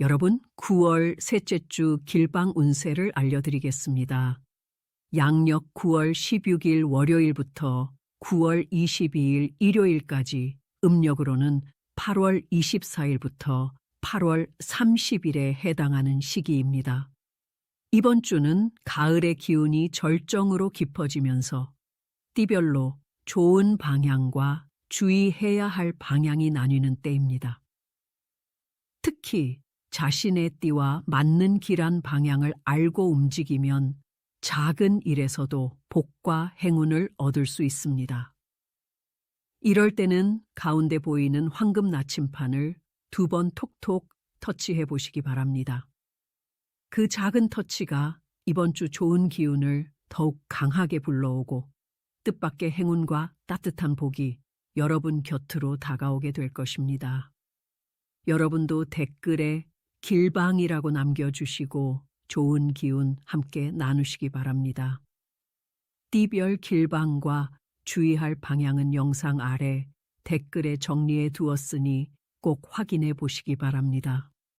여러분, 9월 셋째 주 길방 운세를 알려드리겠습니다. 양력 9월 16일 월요일부터 9월 22일 일요일까지 음력으로는 8월 24일부터 8월 30일에 해당하는 시기입니다. 이번 주는 가을의 기운이 절정으로 깊어지면서 띠별로 좋은 방향과 주의해야 할 방향이 나뉘는 때입니다. 특히 자신의 띠와 맞는 길한 방향을 알고 움직이면 작은 일에서도 복과 행운을 얻을 수 있습니다. 이럴 때는 가운데 보이는 황금 나침판을 두 번 톡톡 터치해 보시기 바랍니다. 그 작은 터치가 이번 주 좋은 기운을 더욱 강하게 불러오고 뜻밖의 행운과 따뜻한 복이 여러분 곁으로 다가오게 될 것입니다. 여러분도 댓글에 길방이라고 남겨주시고 좋은 기운 함께 나누시기 바랍니다. 띠별 길방과 주의할 방향은 영상 아래 댓글에 정리해 두었으니 꼭 확인해 보시기 바랍니다.